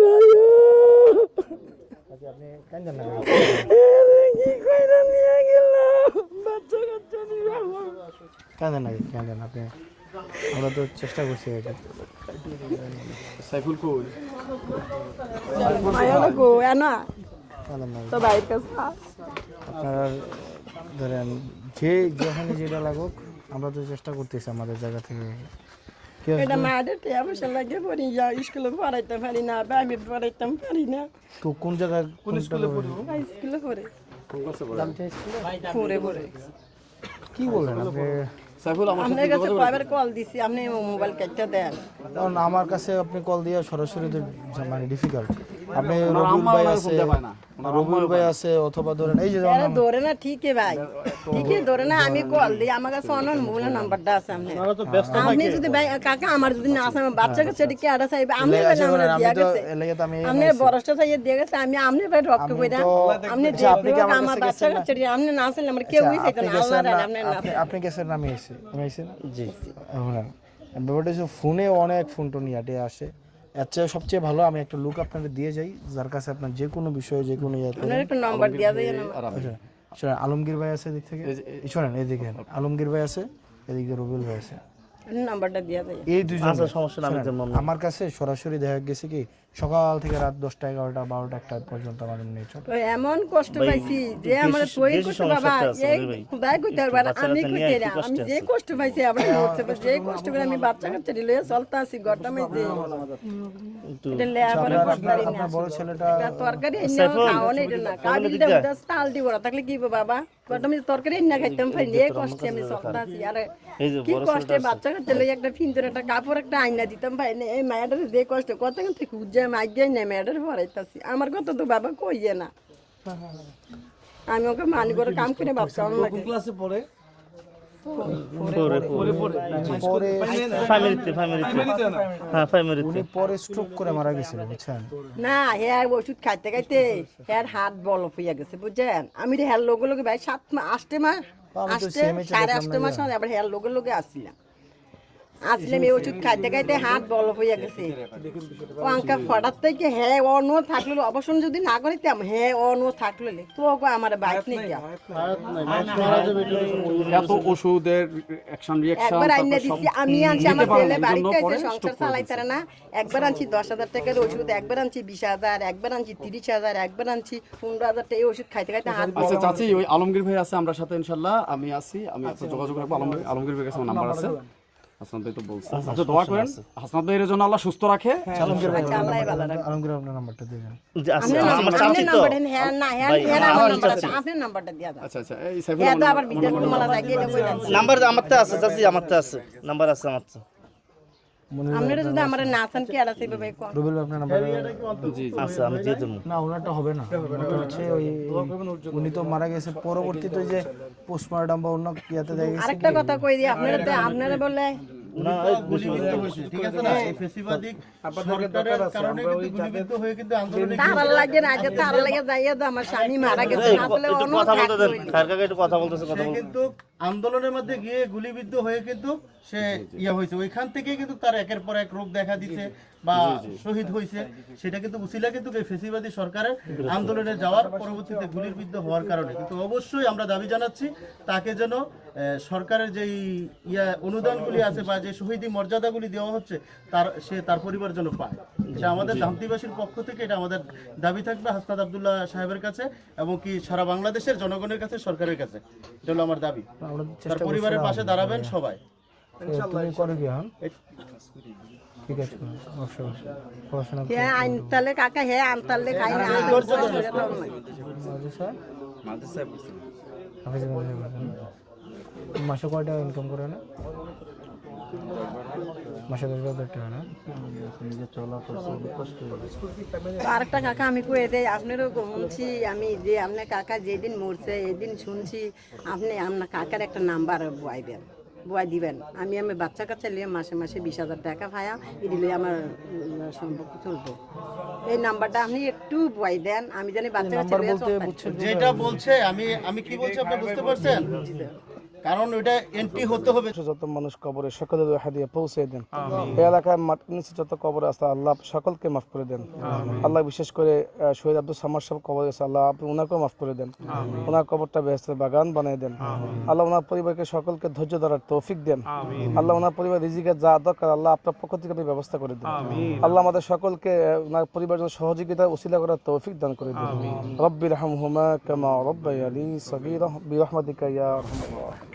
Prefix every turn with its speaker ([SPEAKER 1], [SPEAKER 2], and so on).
[SPEAKER 1] ভাইও
[SPEAKER 2] আপনি কান্দেন
[SPEAKER 1] কি কইরা নিয়ে গেল বাচ্চা কাচ্চা নিয়ে
[SPEAKER 2] না আপনি আমরা তো চেষ্টা করছি এটা।
[SPEAKER 3] সাইফুল কই?
[SPEAKER 2] আপনারা ধরেন যে যেখানে যেটা লাগুক আমরা তো চেষ্টা করতেছি আমাদের জায়গা থেকে
[SPEAKER 1] এটা মায়ের টিয়া পয়সা লাগে পড়ি যা স্কুলে পড়াইতে পারি না বা আমি পড়াইতাম পারি না
[SPEAKER 2] তো কোন জায়গায় কোন স্কুলে
[SPEAKER 1] হাই স্কুলে পড়ে
[SPEAKER 3] কোন ক্লাসে পড়ে
[SPEAKER 1] পড়ে পড়ে
[SPEAKER 2] কি বলেন আপনি
[SPEAKER 3] সাইফুল আমার
[SPEAKER 1] আপনার কাছে কয়বার কল দিছি আপনি মোবাইল কেটে দেন
[SPEAKER 2] কারণ আমার কাছে আপনি কল দিয়ে সরাসরি তো মানে ডিফিকাল্ট আপনি রবিউল ভাই আছে
[SPEAKER 3] পায়
[SPEAKER 2] রবিউল ভাই আছে অথবা ধরেন এই যে
[SPEAKER 1] ধরে না ঠিকই ভাই। ঠিকই ধরে না আমি কল দিই আমার কাছে অনন মোবাইল নাম্বারটা আছে আপনি আপনি যদি ভাই কাকা আমার যদি না আসে আমার বাচ্চাকে সেটা কি আড়া চাইবে? আপনি
[SPEAKER 2] আচ্ছা,
[SPEAKER 1] আমার
[SPEAKER 2] আমি
[SPEAKER 1] দিয়া গেছে।
[SPEAKER 2] আমি
[SPEAKER 1] আপনি বরসটা চাইয়ে দিয়ে গেছে আমি আপনি ভাই রক্ত কইরা
[SPEAKER 2] তো-
[SPEAKER 1] আপনি
[SPEAKER 2] আচ্ছা, আপনি কি আমার কাছে
[SPEAKER 1] বাচ্চা কাছে আপনি না আসলে আমার কেউ
[SPEAKER 2] আচ্ছা,
[SPEAKER 1] হইছে না আল্লাহ আপনি
[SPEAKER 2] আপনি- গেছেন আমি এসে আমি এসে না জি। এখন ব্যাপারটা হচ্ছে ফোনে অনেক ফোন টোন ইয়াটে আসে। এর চেয়ে সবচেয়ে ভালো আমি একটা লুক আপনাদের দিয়ে যাই যার কাছে আপনার যে কোনো বিষয়ে যে কোনো ইয়ে
[SPEAKER 1] একটা নাম্বার দিয়া দেন
[SPEAKER 2] আলমগীর ভাই আছে এদিক থেকে। শোনেন এদিকে। আলমগীর ভাই আছে এদিকে রবিউল ভাই আছে।
[SPEAKER 1] নাম্বারটা দিয়া দেন
[SPEAKER 2] এই দুজন শোনেন, আমার কাছে সরাসরি দেখা গেছে কি সকাল থেকে রাত দশটা এগারোটা বারোটা একটা পর্যন্ত আমার চলে
[SPEAKER 1] এমন কষ্ট পাইছি যে আমার করতে বাবা এই খুদাই কইতে পারবে আমি কইতে না। আমি যে কষ্ট পাইছি আমার হচ্ছে যে কষ্ট করে আমি বাচ্চা কাচ্চা দিলে চলতে আসি ঘরটা মাইতে এটা লেবার পারি না
[SPEAKER 2] বড় ছেলেটা
[SPEAKER 1] তরকারি এনে খাওয়া নেই না উদাস তাল দিব না থাকলে কি বাবা? আমি তরকারি খাইতাম এই কষ্টে আমি চলতে আসি আরে কি কষ্টে বাচ্চা কাচ্চা লই একটা একটা কাপড় একটা আইনা দিতাম এই মায়াটার যে কষ্ট কত না মায়াটার পড়াইতাছি আমার কথা তো বাবা কইয়ে না। আমি ওকে মানি করে কাম করে বাচ্চা লাগে।
[SPEAKER 3] ক্লাসে পড়ে
[SPEAKER 2] পরে
[SPEAKER 4] ফ্যামিলিতে ফ্যামিলিতে হ্যাঁ ফ্যামিলিতে
[SPEAKER 2] উনি পরে স্ট্রোক করে মারা গেছিল বুঝছেন?
[SPEAKER 1] না হ্যাঁ ওষুধ খাইতে খাইতে হ্যাঁ হাত বল হইয়া গেছে বুঝছেন? আমি রে হ্যার লোকে লোকে ভাই সাত মাস আষ্টে মাস সাড়ে
[SPEAKER 2] দেখলাম
[SPEAKER 1] মাস হয়, আবার হ্যার লোকে লোকে আসছিলাম। আসলাম এই ওষুধ খাইতে খাইতে হাত বল হইয়া গেছে। ও আঙ্কা ফটার থেকে হ্যাঁ অন থাকল অবসর যদি না করিতাম হ্যাঁ অন থাকল তো ওকে আমার বাইক গিয়া।
[SPEAKER 3] এত ওষুধের অ্যাকশন রিঅ্যাকশন
[SPEAKER 1] একবার আইনা দিছি আমি আনছি আমার ছেলে বাড়িতে এসে সংসার চালাইতারে না। একবার আনছি দশ হাজার টাকার ওষুধ একবার আনছি বিশ হাজার একবার আনছি তিরিশ হাজার একবার আনছি পনেরো হাজার টাকা ওষুধ খাইতে খাইতে হাত
[SPEAKER 3] আচ্ছা চাচি ওই আলমগীর ভাই আছে আমরা সাথে ইনশাল্লাহ আমি আছি আমি আপনার যোগাযোগ রাখব আলমগীর আলমগীর ভাইয়ের কাছে আমার নাম্বার আছে। হাসনাত ভাই তো বলছে। আচ্ছা দোয়া করেন। হাসনাত ভাইয়ের জন্য আল্লাহ সুস্থ রাখে।
[SPEAKER 2] আলমগীর ভাই
[SPEAKER 1] আচ্ছা, আল্লাহ ভালো রাখে।
[SPEAKER 2] আলমগীর আপনার নাম্বারটা
[SPEAKER 4] আমার চাচি তো
[SPEAKER 1] নাম্বার দেন, হ্যাঁ না হ্যাঁ হ্যাঁ আমার আপনার নাম্বারটা দিয়া দাও
[SPEAKER 3] আচ্ছা আচ্ছা এই সাইফুল
[SPEAKER 1] হ্যাঁ তো আবার বিদ্যা মালা লাগিয়ে দেবো
[SPEAKER 4] নাম্বার আমার আছে চাচি আমার আছে নাম্বার আছে আমার
[SPEAKER 1] আপনারা যদি আমার না আছেন কি আর আছে কোন?
[SPEAKER 2] রবিউল আপনার নাম্বার
[SPEAKER 3] জি জি
[SPEAKER 4] আমি দিয়ে দেবো।
[SPEAKER 2] না ওনারটা হবে না। ওনারটা হচ্ছে ওই উনি তো মারা গেছে পরবর্তীতে যে পোস্টমর্টম বা অন্য ইয়াতে দেখা
[SPEAKER 1] আরেকটা কথা কই দিই আপনারা আপনারা বলে
[SPEAKER 4] কথা বলতে দেন
[SPEAKER 1] থাকতো।
[SPEAKER 4] খায়ের কাকা একটু কথা বলতেছে
[SPEAKER 5] আন্দোলনের মধ্যে গিয়ে গুলিবিদ্ধ হয়ে কিন্তু সে ইয়ে হয়েছে। ওইখান থেকেই কিন্তু তার একের পর এক রোগ দেখা দিচ্ছে বা শহীদ হয়েছে। সেটা কিন্তু উসিলা কিন্তু এই ফেসিবাদী সরকারের আন্দোলনে যাওয়ার পরবর্তীতে গুলিবিদ্ধ হওয়ার কারণে। কিন্তু অবশ্যই আমরা দাবি জানাচ্ছি তাকে যেন আহ, সরকারের যেই ইয়া অনুদানগুলি আছে বা যে শহীদি মর্যাদাগুলি দেওয়া হচ্ছে তার সে তার পরিবার যেন পায়। এটা আমাদের ধামতিবাসীর পক্ষ থেকে এটা আমাদের দাবি থাকবে হাসনাদ আবদুল্লাহ সাহেবের কাছে এবং কি সারা বাংলাদেশের জনগণের কাছে সরকারের কাছে। এটা হলো আমার দাবি।
[SPEAKER 2] আমরা
[SPEAKER 5] তার পরিবারের পাশে দাঁড়াবেন সবাই।
[SPEAKER 2] তুমি করে কি হন ঠিক আছে অবশ্যই অবশ্যই। পড়াশোনা
[SPEAKER 1] হ্যাঁ আইন তাহলে কাকা হ্যাঁ আন তাহলে খাই না?
[SPEAKER 2] মাসে কয়টা ইনকাম করে না? মাসে দশ হাজার টাকা না?
[SPEAKER 1] তো আরেকটা কাকা আমি কয়ে দেই আপনারও শুনছি আমি যে আপনার কাকা যেদিন মরছে এদিন শুনছি আপনি আপনার কাকার একটা নাম্বার বয়াইবেন বয়াই দিবেন। আমি আমি বাচ্চা কাচ্চা নিয়ে মাসে মাসে বিশ হাজার টাকা ভায়া দিলে আমার উম, সম্পর্ক চলবে। এই নাম্বারটা আপনি একটু বয়াই দেন আমি জানি বাচ্চা কাচ্চা নিয়ে
[SPEAKER 5] যেটা বলছে আমি আমি কি বলছি আপনি বুঝতে পারছেন? কারণ ওইটা এন্ট্রি হতে হবে।
[SPEAKER 6] যত মানুষ কবরে সকলের হাদিয়ে পৌঁছে দেন। এই এলাকায় মাটির নিচে যত কবর আছে আল্লাহ সকলকে মাফ করে দেন। আল্লাহ বিশেষ করে শহীদ আব্দুল সামার সাহেব কবর আছে আল্লাহ আপনি ওনাকেও মাফ করে দেন। ওনার কবরটা বেহেস্তের বাগান বানিয়ে দেন। আল্লাহ ওনার পরিবারকে সকলকে ধৈর্য ধরার তৌফিক দেন। আল্লাহ ওনার পরিবার রিজিকের যা দরকার আল্লাহ আপনার পক্ষ থেকে আপনি ব্যবস্থা করে দেন। আল্লাহ আমাদের সকলকে ওনার পরিবারের জন্য সহযোগিতা উসিলা করার তৌফিক দান করে দেন। রব্বির হামহুমা কামা রব্বায়ানি সগীরা বিরহমাতিকা ইয়া আরহামার রাহিমিন।